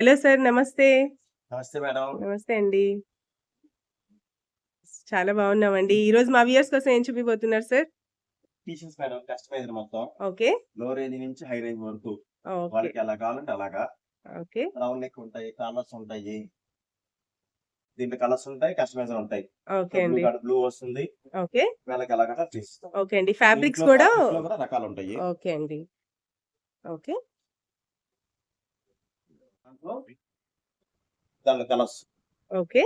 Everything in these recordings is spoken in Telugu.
హలో సార్ నమస్తే. నమస్తే మేడం. నమస్తే అండి. చాలా బాగున్నామండి. ఈరోజు మా వ్యూయర్స్ కోసం ఏం చూపిపోతున్నారు sir? T shirts madam customised మొత్తం. ఓకే. లో రేంజ్ నుంచి హై రేంజ్ వరకు. వాళ్ళకి ఎలా కావాలంటే అలాగా. ఓకే. రౌండ్ నెక్ ఉంటాయి, కాలర్స్ ఉంటాయి. దీంట్లో కలర్స్ ఉంటాయి, కస్టమైజర్ ఉంటాయి. ఓకే అండి. బ్లూ వస్తుంది. ఓకే. వీళ్ళకి ఎలాగంటే తీస్తాం. ఓకే అండి. ఫ్యాబ్రిక్స్ కూడా రకాలు ఉంటాయి. ఓకే అండి. Okay. Colours. Okay.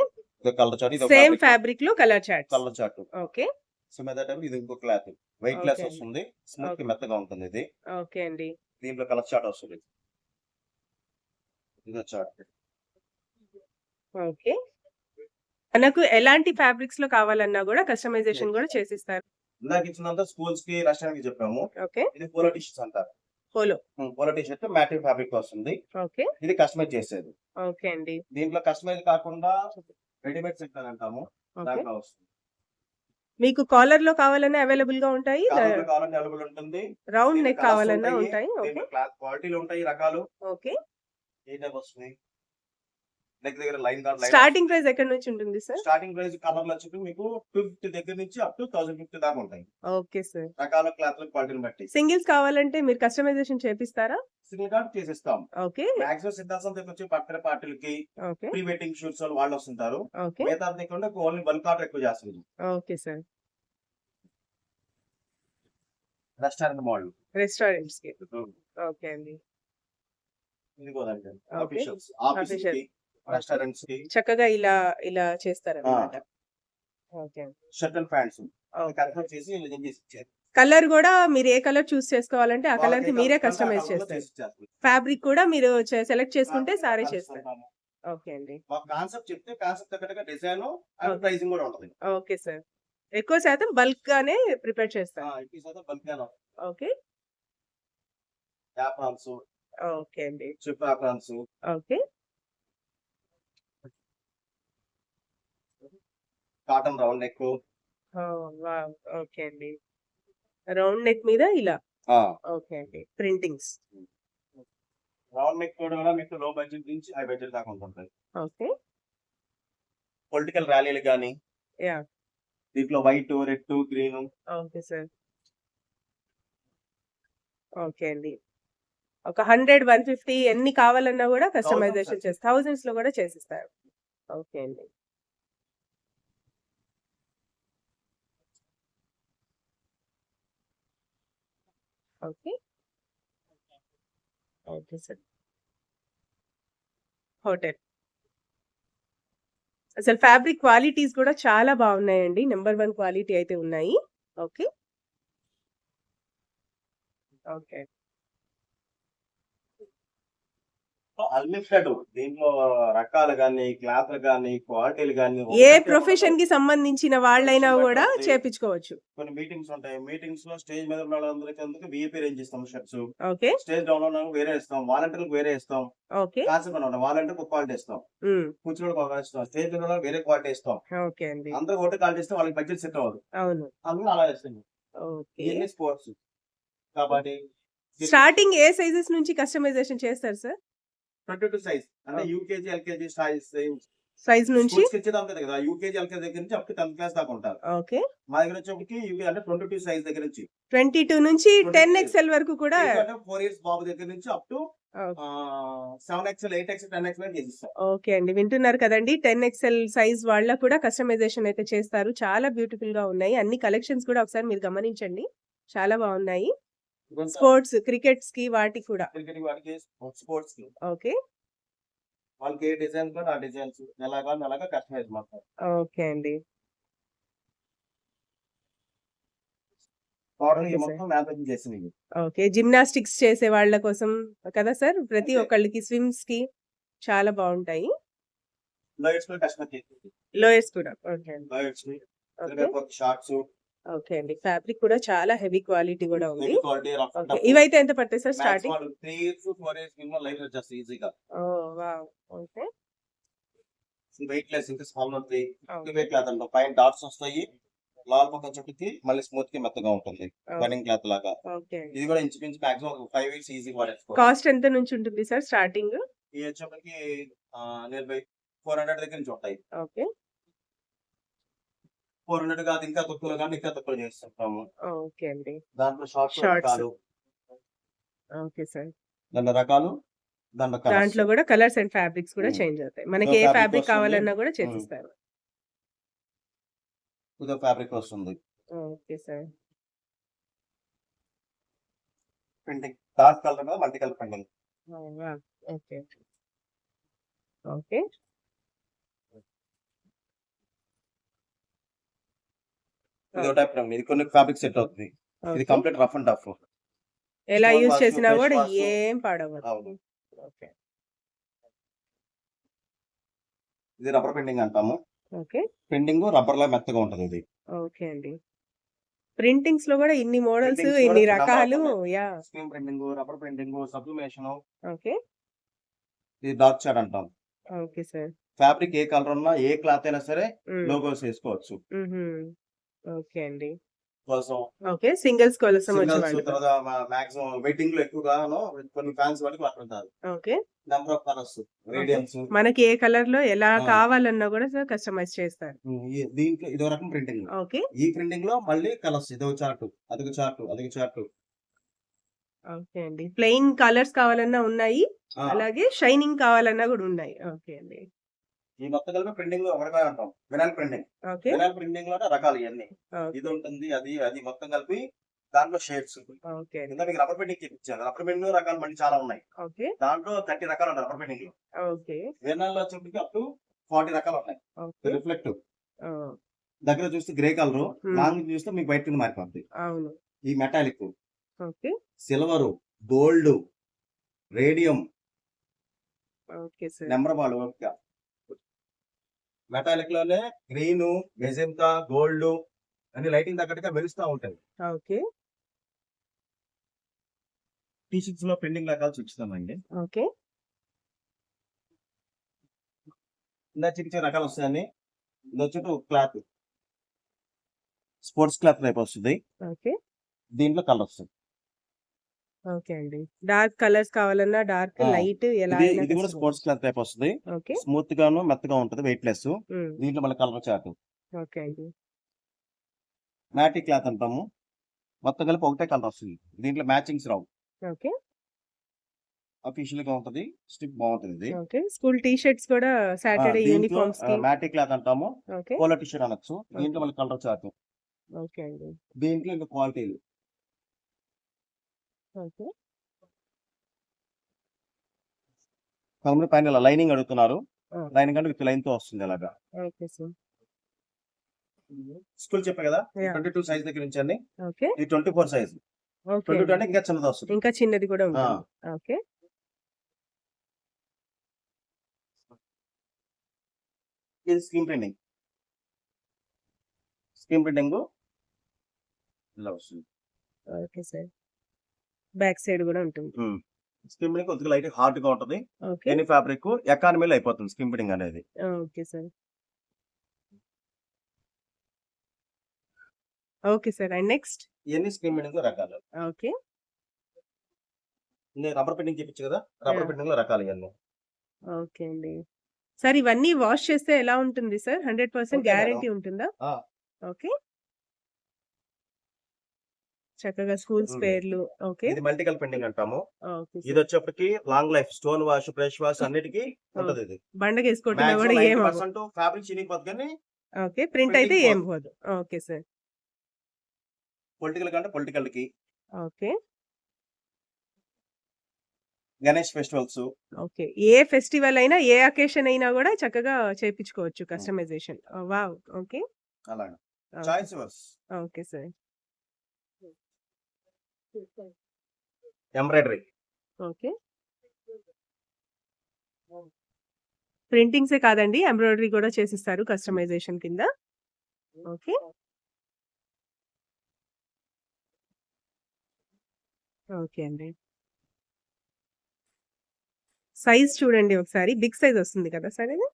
Colour chart same fabric. Low colour. Colour chart. Okay. So మెదట ఇది ఇంకో క్లాత్. వెయిట్ ఓకే లెస్ అండి. వస్తుంది. స్మూత్కి ఓకే. మెత్తగా ఉంటుంది ఇది. ఓకే అండి. దీంట్లో కలర్ చార్ట్ వస్తుంది. ఇదో చార్ట్. ఓకే. మనకు ఎలాంటి ఫ్యాబ్రిక్స్లో కావాలన్నా కూడా కస్టమైజేషన్ కూడా చేసిస్తారు. ఇందాక ఇచ్చినంత స్కూల్స్కి రెస్టారెంట్కి చెప్పాము. ఓకే. ఇది పోలో షర్ట్స్ అంటారు. టీ షర్ట్ మ్యాటివ్ ఫ్యాబ్రిక్ వస్తుంది. ఓకే. ఇది కస్టమైజ్ చేసేది. ఓకే అండి. దీంట్లో కస్టమైజ్ కాకుండా రెడీమేడ్ అని అంటాము. దాంట్లో వస్తుంది. మీకు కాలర్లో కావాలన్నా అవైలబుల్గా ఉంటాయి. అవైలబుల్ ఉంటుంది. రౌండ్ నెక్ కావాలన్నా ఉంటాయి. క్వాలిటీలు ఉంటాయి రకాలు. ఓకే. ఏ టైప్ వస్తుంది. నెక్ దగ్గర లైన్ గార్డ్ స్టార్టింగ్ ప్రైస్ ఎక్కడి నుంచి ఉంటుంది సార్? స్టార్టింగ్ ప్రైస్ కలర్ వచ్చి మీకు ఫిఫ్టీ దగ్గర నుంచి అప్ టు థౌసండ్ ఫిఫ్టీ దాకా ఉంటాయి. Okay sir. రకాల క్లాత్ క్వాలిటీని బట్టి సింగిల్స్ కావాలంటే మీరు కస్టమైజేషన్ చేపిస్తారా? సింగిల్ కార్డ్ చేసిస్తాం. ఓకే. మాక్సిమం సిద్ధాంతం దగ్గర వచ్చి బర్త్డే పార్టీలకి. ప్రీ వెడ్డింగ్ షూట్స్ వాళ్ళు వస్తుంటారు. ఓకే. మిగతా దగ్గర ఓన్లీ బల్క్ ఆర్డర్ ఎక్కువ చేస్తుంది. Okay sir. Restaurant model. రెస్టారెంట్స్కి. Okay అండి. ఇది కూడా. ఆఫీషియల్స్. కి రెస్టారెంట్స్కి చక్కగా ఇలా ఇలా చేస్తారన్నమాట. Okay. Shirt and pants. Confirm చేసి డిజైన్ చేసి ఇచ్చారు. కలర్ కూడా మీరు ఏ కలర్ చూస్ చేసుకోవాలంటే ఆ కలర్కి మీరే కస్టమైజ్ చేస్తారు. ఫ్యాబ్రిక్ కూడా మీరు సెలెక్ట్ చేసుకుంటే సారీ చేస్తారు. ఓకే అండి. కాన్సెప్ట్ చెప్తే కాన్సెప్ట్ తగ్గట్టుగా డిజైన్ అండ్. ప్రైసింగ్ కూడా ఉంటుంది. Okay sir. ఎక్కువ శాతం బల్క్ గానే ప్రిపేర్ చేస్తారు. ఇట్ ఈస్ బల్క్ గానే ఓకే. ఓకే అండి. Okay. Cotton round neck! Okay అండి. రౌండ్ నెక్ మీద ఇలా. ఓకే అండి. ప్రింటింగ్స్. రౌండ్ నెక్ కూడా మీకు లో బడ్జెట్ నుంచి హై బడ్జెట్ దాకా ఉంటుంది. ఓకే. పొలిటికల్ ర్యాలీలు కానీ యాహ్! దీంట్లో white red green okay sir. Okay అండి. ఒక 100, 150 ఎన్ని కావాలన్నా కూడా కస్టమైజేషన్ చేస్తారు. థౌసండ్స్లో కూడా చేసిస్తారు. ఓకే అండి. ఓకే. Okay sir. హోటల్. అసలు ఫ్యాబ్రిక్ క్వాలిటీస్ కూడా చాలా బాగున్నాయండి. నంబర్ 1 క్వాలిటీ అయితే ఉన్నాయి. ఓకే. ఓకే. అన్లిమిటెడ్ దీంట్లో రకాలు కానీ క్లాత్లు కానీ క్వాలిటీలు కానీ ఏ ప్రొఫెషన్కి సంబంధించిన వాళ్ళైనా కూడా చేపించుకోవచ్చు. కొన్ని మీటింగ్స్ ఉంటాయి మీటింగ్స్లో స్టేజ్ మీద ఉన్న వాళ్ళందరికీ అందుకు విఐపీ రేంజ్ ఇస్తాం షర్ట్స్ ఓకే. స్టేజ్ డౌన్ వాళ్ళకి వేరే ఇస్తాం వాలంటీర్లకు వేరే ఇస్తాం ఓకే. కాన్సెప్ట్ అనమాట వాలంటీర్ ఒక క్వాలిటీ ఇస్తాం. కూర్చోడానికి ఒక ఇస్తాం స్టేజ్ మీద వాళ్ళకి వేరే క్వాలిటీ ఇస్తాం ఓకే అండి. అందరూ ఒకటి క్వాలిటీ ఇస్తే వాళ్ళకి బడ్జెట్ సెట్ అవ్వదు అవును. అందులో అలా ఇస్తాం ఓకే. స్పోర్ట్స్ కాబట్టి స్టార్టింగ్ ఏ సైజెస్ నుంచి కస్టమైజేషన్ చేస్తారు సార్? ట్వంటీ టూ సైజ్ అంటే. యూకేజీ ఎల్కేజీ సైజ్ సైజ్ నుంచి? స్కూల్స్ ఇచ్చేది అంతే కదా యూకేజీ ఎల్కేజీ దగ్గర నుంచి అప్ టు టెన్త్ క్లాస్ దాకా ఉంటారు ఓకే. మా దగ్గర వచ్చేప్పటికి ఇవి అంటే ట్వంటీ టూ సైజ్ దగ్గర నుంచి 22 నుంచి 22 10 ఎక్స్ఎల్ వరకు కూడా ఫోర్ ఇయర్స్ బాబు దగ్గర నుంచి up to. Seven XL eight XL ten XL చేసిస్తాం okay అండి. వింటున్నారు కదండీ! 10 ఎక్స్ఎల్ సైజ్ వాళ్ళకి కూడా కస్టమైజేషన్ అయితే చేస్తారు. చాలా బ్యూటిఫుల్గా ఉన్నాయి. అన్ని కలెక్షన్స్ కూడా ఒకసారి మీరు గమనించండి. చాలా బాగున్నాయి. స్పోర్ట్స్ క్రికెట్స్కి వాటికి కూడా. స్పోర్ట్స్కి ఓకే. వాళ్ళకి ఏ డిజైన్ ఆ డిజైన్స్ ఎలాగా అలాగా కస్టమైజ్ మాత్రం ఓకే అండి. ఓకే. జిమ్నాస్టిక్స్ చేసే వాళ్ళ కోసం కదా సార్? ప్రతి. ఒక్కళ్ళకి స్విమ్స్కి చాలా బాగుంటాయి. లోయర్స్ కూడా. ఓకే. షార్ట్స్ ఓకే అండి. ఫ్యాబ్రిక్ కూడా చాలా హెవీ క్వాలిటీ కూడా ఉంది. ఇవైతే ఎంత పడతాయి sir starting? Three years four years minimum life వచ్చేస్తాయి ఈజీగా oh! Wow! Okay. Weight less ఇంకా స్మాల్ ఓకే. వెయిట్ క్లాత్ అంటాం పైన డాట్స్ వస్తాయి లాల్ పక్క చుట్టుకి మళ్ళీ స్మూత్కి మెత్తగా ఉంటుంది. రన్నింగ్ క్లాత్ లాగా. ఇది కూడా ఇంచుమించు మాక్సిమం ఫైవ్ ఇయర్స్ ఈజీ వాడేసుకోవచ్చు కాస్ట్ ఎంత నుంచి ఉంటుంది సార్ స్టార్టింగ్? ఈ వచ్చేప్పటికి నియర్ బై ఫోర్ హండ్రెడ్ దగ్గర నుంచి ఉంటాయి ఓకే ఫోర్ హండ్రెడ్ కాదు ఇంకా తక్కువ కానీ ఇంకా తక్కువ చేస్తుంటాము. ఓకే అండి. దాంట్లో షార్ట్స్. రకాలు. Okay sir. దాంట్లో రకాలు దాంట్లో కూడా కలర్స్ అండ్ ఫ్యాబ్రిక్స్ కూడా. చేంజ్ అవుతాయి. మనకి ఏ ఫ్యాబ్రిక్. కావాలన్నా కూడా చేసిస్తారు. ఇదో ఫ్యాబ్రిక్ వస్తుంది. Okay sir. Printing dark colour multi colour printing. Okay. Okay. ఇదో టైప్ ఇది కొన్ని ఫ్యాబ్రిక్ సెట్ అవుతుంది. ఇది. కంప్లీట్ రఫ్ అండ్ టఫ్ ఎలా యూజ్ చేసినా కూడా. ఏం పాడవదు. ఓకే. ఇది రబ్బర్ ప్రింటింగ్ అంటాము. ఓకే. ప్రింటింగ్ రబ్బర్ లా మెత్తగా ఉంటది ఇది. ఓకే అండి. ప్రింటింగ్స్లో కూడా ఇన్ని మోడల్స్ ఇన్ని రకాలు. Yeah. Screen printing rubber printing sublimation okay. ఇది డార్క్ షాడ్ అంటాం. Okay sir. ఫ్యాబ్రిక్ ఏ కలర్ ఉన్నా ఏ క్లాత్ అయినా సరే లోగోస్ వేసుకోవచ్చు. ఓకే అండి. కోసం. ఓకే సింగిల్స్ కోసం వచ్చే సింగల్స్ వాళ్ళు తర్వాత మాక్సిమం వెయిటింగ్లో ఎక్కువగాను కొన్ని ఫ్యాన్స్ వరకు వాడుతుంటారు okay. Number of colours radiance మనకి ఏ కలర్లో ఎలా. కావాలన్నా కూడా సార్ కస్టమైజ్ చేస్తారు. దీంట్లో ఇదో రకం ప్రింటింగ్. ఓకే. ఈ ప్రింటింగ్లో మళ్ళీ కలర్స్ ఇదో చార్ట్ అదొక చార్ట్ అదొక చార్ట్. ఓకే అండి. ప్లెయిన్ కలర్స్ కావాలన్నా ఉన్నాయి. అలాగే షైనింగ్ కావాలన్నా కూడా ఉన్నాయి. ఓకే అండి. ఈ మొత్తం కలిపి ప్రింటింగ్ ఒకటిగా అంటాం. వినాల్ ప్రింటింగ్ ఓకే. వినాల్ ప్రింటింగ్లో రకాలు ఇవన్నీ. ఓకే. ఇది ఉంటుంది అది అది మొత్తం కలిపి దాంట్లో షేడ్స్ ఓకే. కింద మీకు రబ్బర్ ప్రింటింగ్ చూపించాను. రబ్బర్ ప్రింటింగ్ రకాలు మళ్ళీ చాలా ఉన్నాయి. ఓకే. దాంట్లో థర్టీ రకాలు ఉంటాయి రబ్బర్ ప్రింటింగ్లో. ఓకే. వినాల్లో వచ్చేప్పటికి అప్ టు ఫార్టీ రకాలు ఉన్నాయి. ఓకే. రిఫ్లెక్టివ్ ఆ, దగ్గర చూస్తే గ్రే కలర్ Hmm. లాంగ్ చూస్తే మీకు వైట్ కింద మారిపోతుంది ఈ metallic okay. Silver gold radium okay number వాళ్ళు మెటాలిక్లోనే గ్రీన్ మెజెంతా గోల్డ్ అన్ని లైటింగ్ తగ్గట్టుగా మెరుస్తూ ఉంటాయి. ఓకే. టీ సిక్స్లో పెండింగ్ రకాలు చూపిస్తామండి. ఓకే. ఇందా చిన్న చిన్న రకాలు వస్తాయని ఇది వచ్చి క్లాత్ స్పోర్ట్స్ క్లాత్ టైప్ వస్తుంది. ఓకే. దీంట్లో కలర్ వస్తుంది. ఓకే అండి. డార్క్ కలర్స్ కావాలన్నా డార్క్ లైట్ ఎలా ఇది అయినా ఇది కూడా. స్పోర్ట్స్ క్లాత్ టైప్ వస్తుంది. ఓకే. స్మూత్ గాను మెత్తగా ఉంటుంది వెయిట్ లెస్. ఉమ్, దీంట్లో మళ్ళీ కలర్ చార్ట్ ఓకే అండి. మ్యాటిక్ క్లాత్ అంటాము. మొత్తం కలిపి ఒకటే కలర్ వస్తుంది. దీంట్లో మ్యాచింగ్స్ రావు. ఓకే. అఫీషియల్గా ఉంటది స్టిక్ బాగుంటుంది ఇది. ఓకే. స్కూల్ టీ షర్ట్స్ కూడా సాటర్డే యూనిఫామ్స్కి మ్యాటిక్ క్లాత్ అంటాము. ఓకే. పోలో టీ షర్ట్ అనొచ్చు. దీంట్లో మళ్ళీ కలర్ చార్ట్ ఓకే అండి. దీంట్లో ఇంకా క్వాలిటీ ఓకే. కొంతమంది పైన లైనింగ్ అడుగుతున్నారు. లైనింగ్ అంటే విత్ లైన్తో వస్తుంది అలాగా. Okay sir. స్కూల్ చెప్పా కదా. ట్వంటీ టూ సైజ్ దగ్గర నుంచి అండి ఇది twenty four size. Twenty two అంటే ఇంకా చిన్నది వస్తుంది. ఇంకా చిన్నది కూడా ఓకే. ఇది స్క్రీన్ ప్రింటింగ్. స్క్రీన్ ప్రింటింగ్ ఇలా వస్తుంది. Okay sir. బ్యాక్ సైడ్ కూడా ఉంటుంది. స్క్రీన్ ప్రింటింగ్ కొద్దిగా లైట్ హార్డ్గా ఉంటుంది ఎనీ ఫ్యాబ్రిక్? ఎకానమీలో అయిపోతుంది స్క్రీన్ ప్రింటింగ్ అనేది. Okay sir. Okay sir. And next? ఇవన్నీ లో రకాలు? ఓకే. నేను రబ్బర్ ప్రింటింగ్ చూపించు కదా? రబ్బర్. ప్రింటింగ్లో రకాలు ఇవన్నీ ఓకే అండి. సార్ ఇవన్నీ వాష్ చేస్తే ఎలా ఉంటుంది సార్? Hundred percent. గ్యారంటీ ఉంటుందా? ఆ. ఓకే. చక్కగా స్కూల్స్. పేర్లు ఓకే. ఇది మల్టికల్ ప్రింటింగ్ అంటాము. ఇది వచ్చేప్పటికి long life stone wash brush wash అన్నిటికీ ఉంటది ఇది. బండకి వేసుకోవటం కూడా ఏం ఫ్యాబ్రిక్ చినిగిపోద్ది కానీ ఓకే. ప్రింట్ అయితే ఏం పోదు. Okay sir. పొలిటికల్ కంటే పొలిటికల్కి ఓకే. గణేష్ ఫెస్టివల్స్. ఓకే. ఏ ఫెస్టివల్ అయినా ఏ అకేషన్ అయినా కూడా చక్కగా చేపించుకోవచ్చు కస్టమైజేషన్. వావ్. ఓకే. అలాగే. Choice okay sir. Embroidery. Okay. ప్రింటింగ్సే కాదండి ఎంబ్రాయిడరీ కూడా చేసిస్తారు కస్టమైజేషన్ కింద. ఓకే. ఓకే అండి. సైజ్ చూడండి ఒకసారి బిగ్ సైజ్ వస్తుంది కదా సార్ ఇది?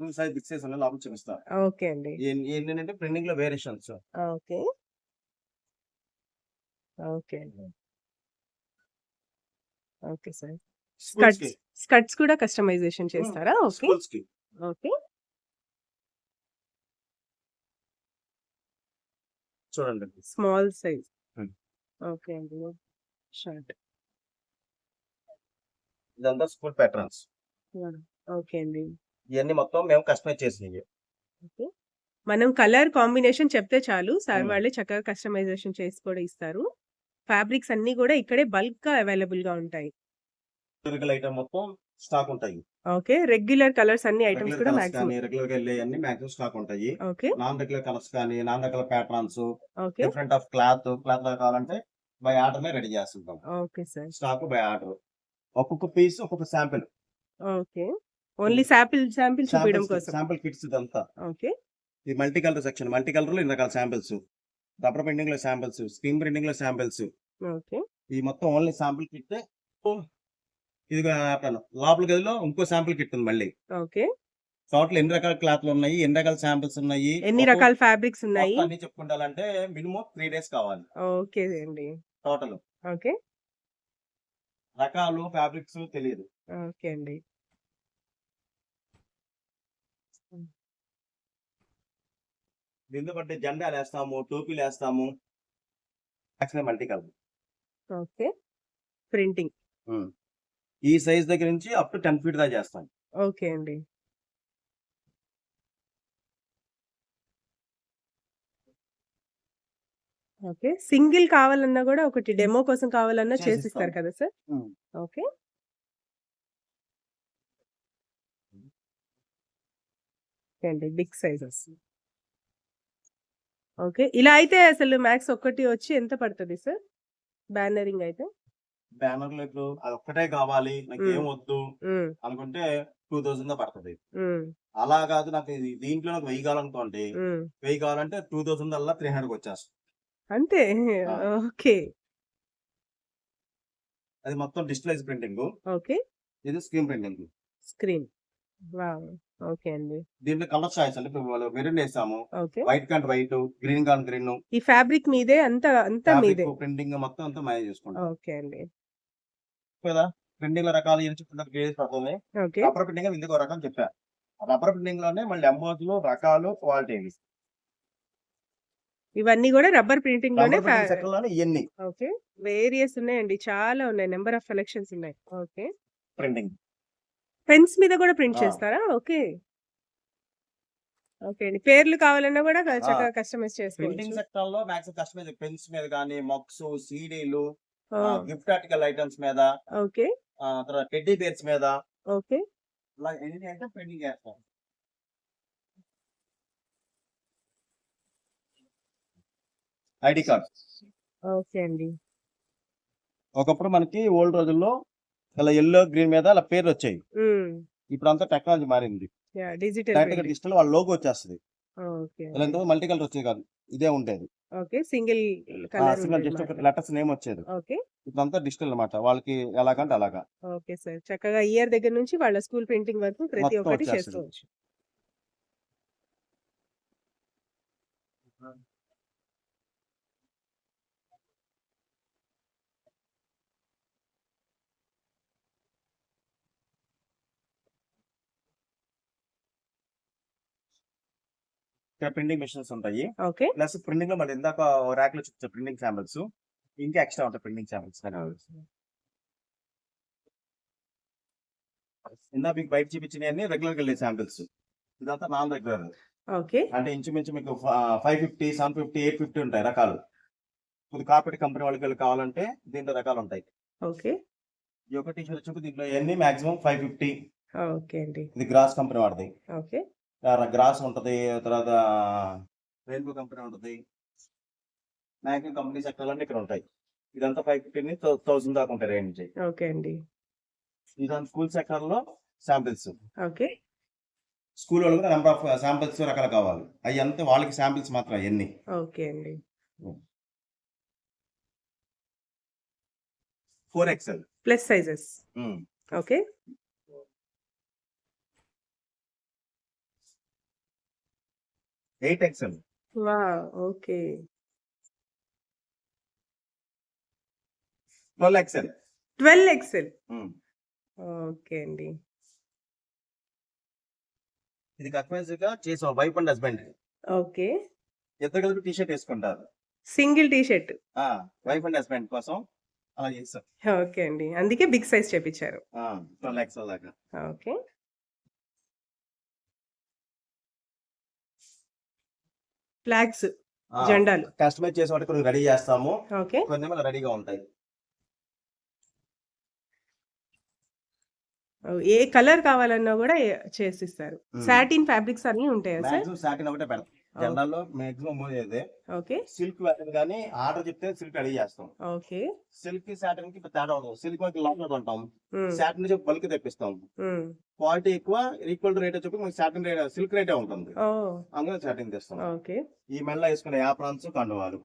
సైజ్ బిగ్ సైజ్ ఉన్నాయి లోపల చూపిస్తా ఓకే అండి. ఏంటంటే ప్రింటింగ్లో variations. Okay. Okay okay sir. Skirts skirts కూడా కస్టమైజేషన్ చేస్తారా? ఓకే. ఓకే. చూడండి. Small size. ఓకే అండి. షర్ట్ ఇదంతా స్కూల్ ప్యాటర్న్స్. ఓకే అండి. ఇవన్నీ మొత్తం మేము కస్టమైజ్ చేసినవి ఓకే. మనం కలర్ కాంబినేషన్ చెప్తే చాలు. సార్. వాళ్ళే చక్కగా కస్టమైజేషన్ చేసి కూడా ఇస్తారు. ఫ్యాబ్రిక్స్ అన్ని కూడా ఇక్కడే బల్క్గా అవైలబుల్గా ఉంటాయి మొత్తం స్టాక్ ఉంటాయి. ఓకే. రెగ్యులర్ కలర్స్ అన్ని ఐటమ్స్ కూడా రెగ్యులర్గా అన్ని మాక్సిమం స్టాక్ ఉంటాయి. ఓకే. నాన్ రెగ్యులర్ కలర్స్ కానీ non regular patterns okay. Different of cloth cloth కావాలంటే బై ఆర్డర్ మే రెడీ చేస్తుంటాం. Okay sir. Stock by order. ఒక్కొక్క పీస్ ఒక్కొక్క sample. Okay. Only sample sample చూపించడం కోసం. శాంపిల్ కిట్స్ ఇదంతా. ఓకే. ఇది మల్టీ కలర్ సెక్షన్ మల్టీ కలర్లో ఇన్ని రకాల శాంపిల్స్. రబ్బర్ ప్రింటింగ్లో శాంపిల్స్ స్క్రీన్ ప్రింటింగ్లో శాంపిల్స్. ఓకే. ఈ మొత్తం ఓన్లీ శాంపిల్ కిట్ ఇది లోపల గదిలో ఇంకో శాంపిల్ కిట్ ఉంది మళ్ళీ. ఓకే. టోటల్ ఎన్ని రకాల క్లాత్లు ఉన్నాయి ఎన్ని రకాల శాంపిల్స్ ఉన్నాయి? ఎన్ని రకాల ఫ్యాబ్రిక్స్ ఉన్నాయి? అన్ని చెప్పుకుంటాలంటే మినిమం త్రీ డేస్ కావాలి. ఓకే అండి. టోటల్. ఓకే. రకాలు ఫ్యాబ్రిక్స్ తెలియదు. ఓకే అండి. దీంతో బట్టి జెండాలు వేస్తాము టోపీలు వేస్తాము మల్టీ కలర్ ఓకే. ప్రింటింగ్ ఈ సైజ్ దగ్గర నుంచి అప్ టు టెన్ ఫీట్ దాకా చేస్తాం ఓకే అండి. ఓకే. సింగిల్ కావాలన్నా కూడా ఒకటి డెమో కోసం కావాలన్నా చేసిస్తాం. చేసిస్తారు కదా సార్? Hmm. ఓకే. ఓకే అండి. Big sizes okay. ఇలా అయితే అసలు మ్యాక్స్ ఒక్కటి వచ్చి ఎంత పడుతుంది సార్? బ్యానరింగ్ అయితే? బ్యానర్లు ఇప్పుడు అది ఒక్కటే కావాలి నాకు. ఏం వద్దు అనుకుంటే టూ థౌసండ్ దా పడుతుంది అలా కాదు నాకు దీంట్లో నాకు వెయ్యి కావాలనుకోండి. వెయ్యి కావాలంటే టూ థౌసండ్ అలా త్రీ హండ్రెడ్ వచ్చేస్తుంది అంతే. ఓకే. అది మొత్తం డిజిటలైజ్ ప్రింటింగ్. ఓకే. ఇది screen printing. Screen. Wow! Okay అండి. దీంట్లో కలర్ చాయిస్ ఇప్పుడు మెరూన్ వేసాము. ఓకే. వైట్ కాంట్ వైట్ గ్రీన్ కాంట్ గ్రీన్. ఈ ఫ్యాబ్రిక్ మీదే అంతా అంతా మీదే? ప్రింటింగ్ మొత్తం అంతా మేనేజ్ చేసుకుంటాం. ఓకే అండి. కదా? ప్రింటింగ్లో రకాలు ఏం చెప్తున్నారు గేజ్ పడుతుంది. ఓకే. రబ్బర్ ప్రింటింగ్ ఇందుకు ఒక రకం చెప్పా. రబ్బర్ ప్రింటింగ్లోనే మళ్ళీ ఎంబోస్ రకాలు క్వాలిటీ ఇవన్నీ కూడా రబ్బర్ ప్రింటింగ్లోనే రబ్బర్ ప్రింటింగ్ సెక్టర్లోనే ఇవన్నీ ఓకే. వేరియస్ ఉన్నాయండి. చాలా ఉన్నాయి. నెంబర్ ఆఫ్ కలెక్షన్స్ ఉన్నాయి. ఓకే. ప్రింటింగ్. పెన్స్ మీద కూడా ప్రింట్. చేస్తారా? ఓకే. ఓకే అండి. పేర్లు కావాలన్నా కూడా చక్కగా కస్టమైజ్ ప్రింటింగ్ చేసుకోవచ్చు. సెక్టర్లో మాక్సిమం కస్టమైజ్ పెన్స్ మీద కానీ మొక్స్ సీడీలు గిఫ్ట్ ఆర్టికల్ ఐటమ్స్ మీద ఓకే. ఆ, తర్వాత టెడ్డీ బేర్స్ మీద. ఓకే. ఇలా ఎన్ని అంటే ప్రింటింగ్ చేస్తాం ఐడి కార్డ్. ఓకే అండి. ఒకప్పుడు మనకి ఓల్డ్ రోజుల్లో ఇలా ఎల్లో గ్రీన్ మీద అలా పేర్లు వచ్చాయి. ఇప్పుడు అంతా టెక్నాలజీ మారింది. డిజిటల్ డిజిటల్ వాళ్ళ లోగో వచ్చేస్తుంది. ఇలా మల్టీ కలర్ వచ్చేది కాదు. ఇదే ఉండేది. Okay single single just letters name వచ్చేది. అంతా డిజిటల్ అన్నమాట. వాళ్ళకి ఎలాగంటే అలాగా. ఓకే సార్ చక్కగా ఇయర్ దగ్గర నుంచి వాళ్ళ స్కూల్ ప్రింటింగ్ వరకు ప్రతి ఒక్కటి. చేసుకోవచ్చు ఇక్కడ ప్రింటింగ్ మిషన్స్ ఉంటాయి. ఓకే. ప్లస్ ప్రింటింగ్లో మరి ఇందాక ర్యాక్లో చూపించే ప్రింటింగ్ శాంపిల్స్ ఇంకా ఎక్స్ట్రా ఉంటాయి ప్రింటింగ్ శాంపిల్స్ ఇందా మీకు బయట చూపించినవన్నీ రెగ్యులర్ వెళ్ళే శాంపిల్స్ ఇదంతా నాన్ రెగ్యులర్ ఓకే. అంటే ఇంచుమించు మీకు five fifty seven fifty eight fifty ఉంటాయి రకాలు. ఇప్పుడు కార్పొరేట్ కంపెనీ వాళ్ళకి వెళ్ళి కావాలంటే దీంట్లో రకాలు ఉంటాయి. ఓకే. ఈ ఒక టీషర్ట్ వచ్చి దీంట్లో ఎన్ని మాక్సిమం ఫైవ్ ఫిఫ్టీ ఓకే అండి. ఇది గ్రాస్ కంపెనీ వాడుతుంది ఓకే. గ్రాస్ ఉంటది తర్వాత రెయిన్బో కంపెనీ ఉంటది మ్యాక్సిమం కంపెనీ సెక్టర్ అన్ని ఇక్కడ ఉంటాయి. ఇదంతా ఫైవ్ ఫిఫ్టీ థౌసండ్ దాకా ఉంటాయి రేంజ్ ఓకే అండి. ఇదంతా స్కూల్ సెక్టర్లో శాంపిల్స్ ఓకే. స్కూల్ వాళ్ళు కూడా నెంబర్ ఆఫ్ శాంపిల్స్ రకాలు కావాలి. అవి అంతా వాళ్ళకి శాంపిల్స్ మాత్రం అవన్నీ ఓకే అండి. Four XL plus sizes. Okay. Eight XL వా okay twelve XL twelve XL okay అండి. ఇది కస్టమైజ్‌గా చేసాం వైఫ్ అండ్ హస్బెండ్. ఓకే. ఇద్దరు కలిపి T shirt ఏసుకుంటారు. Single T shirt. ఆ! వైఫ్ అండ్ హస్బెండ్ కోసం అలా చేసాం. ఓకే అండి. అందుకే బిగ్ సైజ్. ఆ! 12 ఎక్స్‌ఎల్ దాకా. ఓకే. ఫ్లాగ్స్. జెండాలు. కస్టమైజ్ చేసిన వాటికి కొన్ని రెడీ చేస్తాము. ఓకే. కొన్నేమో రెడీగా ఉంటాయి. ఏ కలర్ కావాలన్నా ఎ చేసిస్తారు. సాటిన్ ఫ్యాబ్రిక్స్ అన్నీ ఉంటాయా సార్? సాటిన్ ఒకటే పెడతాం. జెండాల్లో మాక్సిమం ఇదే. ఓకే. సిల్క్ వెళ్ళదు కానీ ఆర్డర్ చెప్తే సిల్క్ రెడీ చేస్తాం. ఓకే. సిల్క్‌కి, సాటిన్‌కి పెద్ద తేడా ఉండదు. సిల్క్ మనకి లాంగ్ కొంటాం. సాటిన్ నుంచి బల్క్ తెప్పిస్తాం. క్వాలిటీ ఎక్కువ ఈక్వల్ రేట్ చెప్పి మనకి సాటిన్ రేట్ సిల్క్ రేటే ఉంటుంది. అందుకని సాటిన్ తెస్తాం. ఓకే. ఈ మెడలో వేసుకునే యాప్రాన్స్, కండువాలు.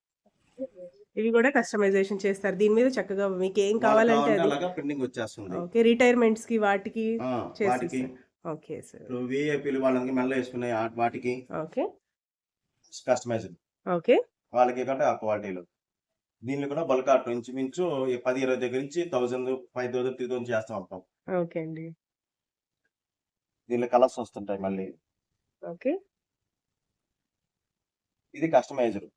ఇవి గూడా కస్టమైజేషన్ చేస్తారు. దీని మీద చక్కగా మీకేం వాళ్ళకి కావాలంటే ప్రింటింగ్ వచ్చేస్తుంది. ఓకే. రిటైర్మెంట్స్‌కి వాటికి ఆ! వాటికి. Okay sir. వీఐపీలు వాళ్ళకి మెడలో వేసుకునే వాటికి ఓకే. కస్టమైజ్డ్. ఓకే. వాళ్ళకి కంటే ఆ క్వాలిటీలో. దీనిలో కూడా బల్క్ ఆర్డర్ ఇంచుమించు 10, 20 దగ్గర నుంచి 1000, 5000, 3000 చేస్తా ఉంటాం. ఓకే అండి. దీనిలో కలర్స్ వస్తుంటాయి మళ్ళీ. ఓకే. ఇది కస్టమైజ్డ్.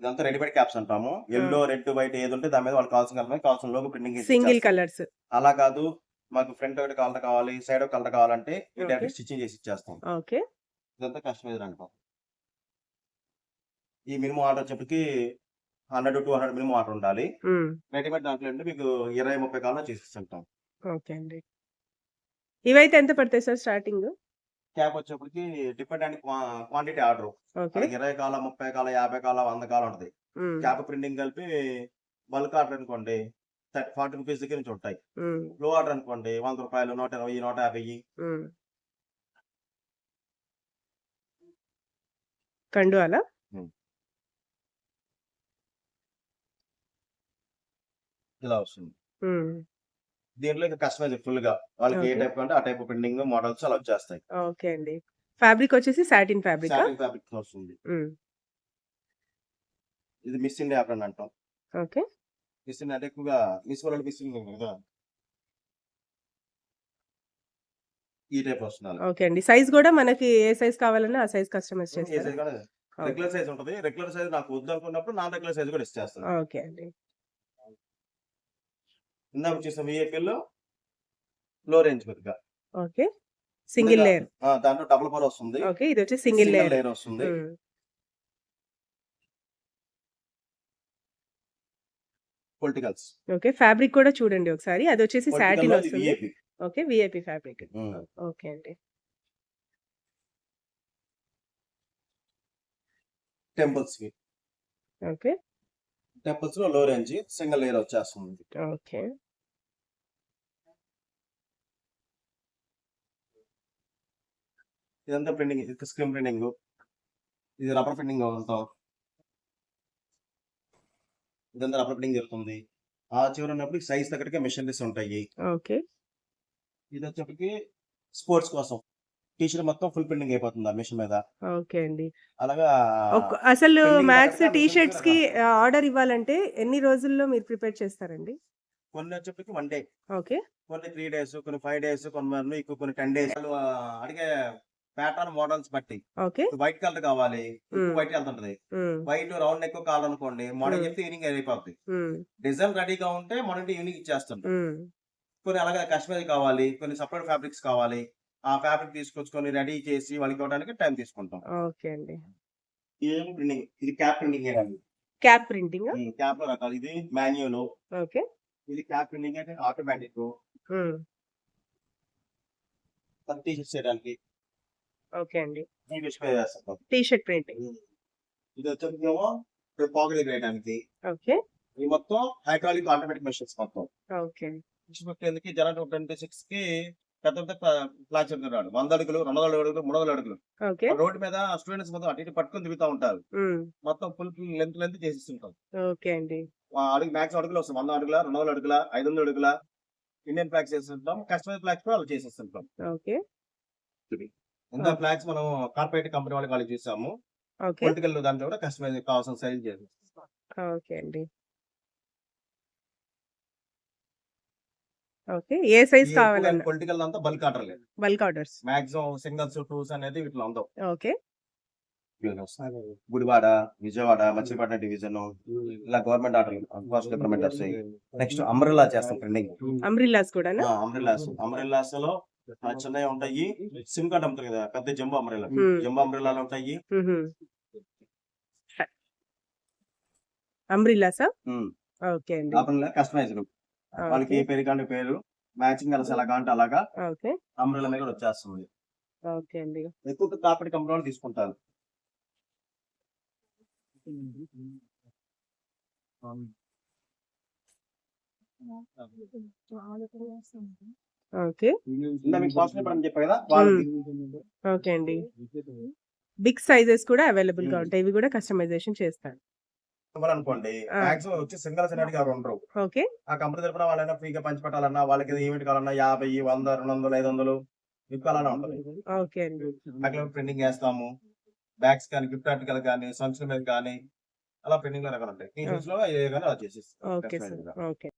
ఇదంతా రెడీమేడ్ క్యాప్స్ అంటాము. ఆ! యెల్లో, రెడ్, వైట్ ఏది ఉంటే దాని మీద వాళ్ళకి కావాల్సిన కలర్ కావాల్సిన లోగో ప్రింటింగ్ సింగిల్. కలర్స్. అలా కాదు మాకు ఫ్రంట్ ఒకటి కలర్ కావాలి, సైడ్ ఒక కలర్ కావాలంటే. డైరెక్ట్ స్టిచ్చింగ్ చేసి ఇచ్చేస్తాం. ఓకే. ఇదంతా కస్టమైజ్డ్ అంటాం. ఈ మినిమం ఆర్డర్ వచ్చేప్పటికి 100, 200 మినిమం ఆర్డర్ ఉండాలి. రెడీమేడ్ దాంట్లో అంటే మీకు 20, 30 కావాలన్నా చేసిస్తుంటాం. ఓకే అండి. ఇవైతే ఎంత పడతాయి సార్ స్టార్టింగ్? క్యాప్ వచ్చేప్పటికి depend and qua quantity order. 20 కావాలా, 30 కావాలా, 50 కావాలా, 100 కావాలా ఉంటది. క్యాప్ ప్రింటింగ్ కలిపి బల్క్ ఆర్డర్ అనుకోండి థర్టీ ఫార్టీ రూపీస్ దగ్గర నుంచి ఉంటాయి. లో ఆర్డర్ అనుకోండి రూ. 100, 120, 150 హ్మ్. కండువాలా? ఇలా వస్తుంది. దీంట్లో ఇంకా కస్టమైజ్ ఫుల్‌గా వాళ్ళకి ఏ. టైప్ అంటే ఆ టైప్ ప్రింటింగ్ మోడల్స్ అలా వచ్చేస్తాయి. ఓకే అండి. ఫ్యాబ్రిక్ వచ్చేసి సాటిన్ ఫ్యాబ్రికా? సాటిన్ ఫ్యాబ్రిక్ వస్తుంది. ఇది మిస్ ఇండియా బ్రాండ్ అంటాం. ఓకే. మిస్ ఇండియా అంటే ఎక్కువగా మిస్ వరల్డ్ మిస్ ఇండియా కదా! ఈ టైప్ వస్తుంది అలా. ఓకే అండి. సైజ్ గూడా మనకి ఏ సైజ్ కావాలన్నా ఆ సైజ్ కస్టమైజ్ చేస్తారా? రెగ్యులర్ సైజ్ ఉంటది. రెగ్యులర్ సైజ్ నాకు వద్దనుకున్నప్పుడు నాన్ రెగ్యులర్ సైజ్ కూడా ఇచ్చేస్తాను. ఓకే అండి. ఇందాక చూసిన వీఐపీలో లో రేంజ్ కొద్దిగా. ఓకే. Single layer. దాంట్లో డబుల్ పొర వస్తుంది. ఓకే. ఇది వచ్చి సింగిల్ లేయర్. లేయర్ వస్తుంది. పొలిటికల్స్. ఓకే. ఫ్యాబ్రిక్ కూడా చూడండి ఒకసారి. అదొచ్చేసి సాటిన్ పొలిటికల్‌లో ఇది వస్తుంది. ఓకే. VIP fabric. హ్మ్. ఓకే అండి. టెంపుల్స్‌కి. ఓకే. టెంపుల్స్‌లో లో రేంజ్ సింగిల్ లేయర్ వచ్చేస్తుంది. ఓకే. ఇదంతా ప్రింటింగ్ స్క్రీన్ ప్రింటింగ్. ఇది రబ్బర్ ప్రింటింగ్ అంటాం. ఇదంతా రబ్బర్ ప్రింటింగ్ జరుగుతుంది. ఆ చివర ఉన్నప్పుడు సైజ్ తగ్గట్టుగా మెషినరీస్ ఉంటాయి. ఓకే. ఇది వచ్చేప్పటికి స్పోర్ట్స్ కోసం. టీ షర్ట్ మొత్తం ఫుల్ ప్రింటింగ్ అయిపోతుంది ఆ మెషిన్ మీద. ఓకే అండి. అలాగా అసలు మ్యాక్స్ తగ్గట్టుగా టీ మెషిన్స్ షర్ట్స్‌కి రకాలు. ఆహ్, ఆర్డర్ ఇవ్వాలంటే ఎన్ని రోజుల్లో మీరు ప్రిపేర్ చేస్తారండి? కొన్ని వచ్చేప్పటికి 1 డే. ఓకే. కొన్ని 3 డేస్, కొన్ని 5 డేస్, కొన్ని ఎక్కువ కొన్ని 10 డేస్. అడిగే ప్యాటర్న్ మోడల్స్ బట్టి. వైట్ కలర్ కావాలి. వైట్ వెళ్తుంటది. వైట్ రౌండ్ నెక్ కావాలనుకోండి. Morning hmm. చెప్తే ఈవినింగ్ అయిపోద్ది. హ్మ్. డిజైన్ రెడీగా ఉంటే మార్నింగ్ ఈవినింగ్ ఇచ్చేస్తుంటాం. హ్మ్. కొన్ని అలాగే కస్టమైజ్ కావాలి. కొన్ని సెపరేట్ ఫ్యాబ్రిక్స్ కావాలి. ఆ ఫ్యాబ్రిక్ తీసుకొచ్చుకొని రెడీ చేసి వాళ్ళకి ఇవ్వడానికి టైం తీసుకుంటాం. ఓకే అండి. ఇదేమో ప్రింటింగ్. ఇది క్యాప్ ప్రింటింగ్ అండి. క్యాప్ ప్రింటింగా? హ్మ్. క్యాప్‌లో రకాలు. ఇది మాన్యువల్. ఓకే. ఇది క్యాప్ ప్రింటింగ్ అంటే ఆటోమేటిక్. హ్మ్. కొన్ని టీ షర్ట్స్ చేయడానికి. ఓకే అండి. T shirt printing. ఇది వచ్చేప్పటికేమో పాకెట్ వేయడానికి. ఓకే. ఇవి మొత్తం హైడ్రాలిక్ ఆటోమేటిక్ మెషిన్స్ మొత్తం. ఓకే. 650కి జనరల్ 26కి పెద్ద పెద్ద ఫ్లాట్స్ చెప్తున్నాడు. 100 అడుగులు, 200 అడుగులు, 300 అడుగులు. ఓకే. రోడ్డు మీద స్టూడెంట్స్ మొత్తం అటు ఇటు పట్టుకొని దిగుతా ఉంటారు. మొత్తం ఫుల్ లెంత్ లెంత్ చేసిస్తుంటాం. ఓకే అండి. అడుగు మాక్సిమం అడుగులు వస్తాయి. 100 అడుగుల, 200 అడుగుల, 500 అడుగుల ఇండియన్ ఫ్లాగ్స్ చేస్తుంటాం. కస్టమైజ్ ఫ్లాగ్స్ కూడా అలా చేసేస్తుంటాం. ఓకే. ఓకే. ఫ్లాగ్స్ మనం కార్పొరేట్ కంపెనీ వాళ్ళకి వాళ్ళకి చూసాము. ఓకే. పొలిటికల్ దాంట్లో కూడా కస్టమైజ్ కావాల్సిన సైజ్ చేసేస్తాం. ఓకే అండి. ఓకే. ఏ సైజ్ కావాలన్నా. పొలిటికల్ అంతా బల్క్ ఆర్డర్ లేదు. Bulk orders. Maximum singles twos అనేది వీటిలో ఉండవు. ఓకే. గుడివాడ విజయవాడ మచిలీపట్నం డివిజన్ ఇలా గవర్నమెంట్ ఆర్డర్ ఫస్ట్ డిపార్ట్మెంట్ వస్తాయి. నెక్స్ట్ అమ్రిల్లా చేస్తాం ట్రెండింగ్ అంబ్రిల్లాస్ కూడానా? అమ్రిల్లాస్ అమ్రిల్లాస్లో చిన్నవి ఉంటాయి. సిమ్ కార్డ్ అమ్ముతారు కదా పెద్ద జంబో Hmm. జంబో అమ్రిల్లాలు ఉంటాయి. అంబ్రిల్లాసా. ఓకే అండి. లోపల కస్టమైజ్డ్. వాళ్ళకి ఏ పేరు కంటే పేరు మ్యాచింగ్ అలా ఎలా అంటే అలాగా ఓకే. అమ్రిల్లా మీద కూడా వచ్చేస్తుంది. ఓకే అండి. ఎక్కువ కాపీ కంపెనీ తీసుకుంటారు. ఓకే. అండి. బిగ్ సైజెస్ కూడా అవైలబుల్గా ఉంటాయి. ఇవి కూడా కస్టమైజేషన్ చేస్తారు. అనుకోండి. మాక్సిమం వచ్చి సింగల్స్ అనేది ఎవరు ఉండరు. ఓకే. ఆ కంపెనీ తరపున వాళ్ళైనా ఫ్రీగా పంచి పెట్టాలన్నా వాళ్ళకి ఈవెంట్ కావాలన్నా యాభై వంద రెండు వందలు ఐదు వందలు ఇవ్వాలన్నా ఉంటుంది. ఓకే అండి. అట్లా ప్రింటింగ్ చేస్తాము. బ్యాగ్స్ కానీ గిఫ్ట్ ఆర్టికల్ కానీ సంచుల మీద కానీ అలా ప్రింటింగ్లో రకాలు ఉంటాయి టీ షర్ట్స్లో ఏ కానీ అలా చేసేస్తాం ఓకే సార్. ఓకే.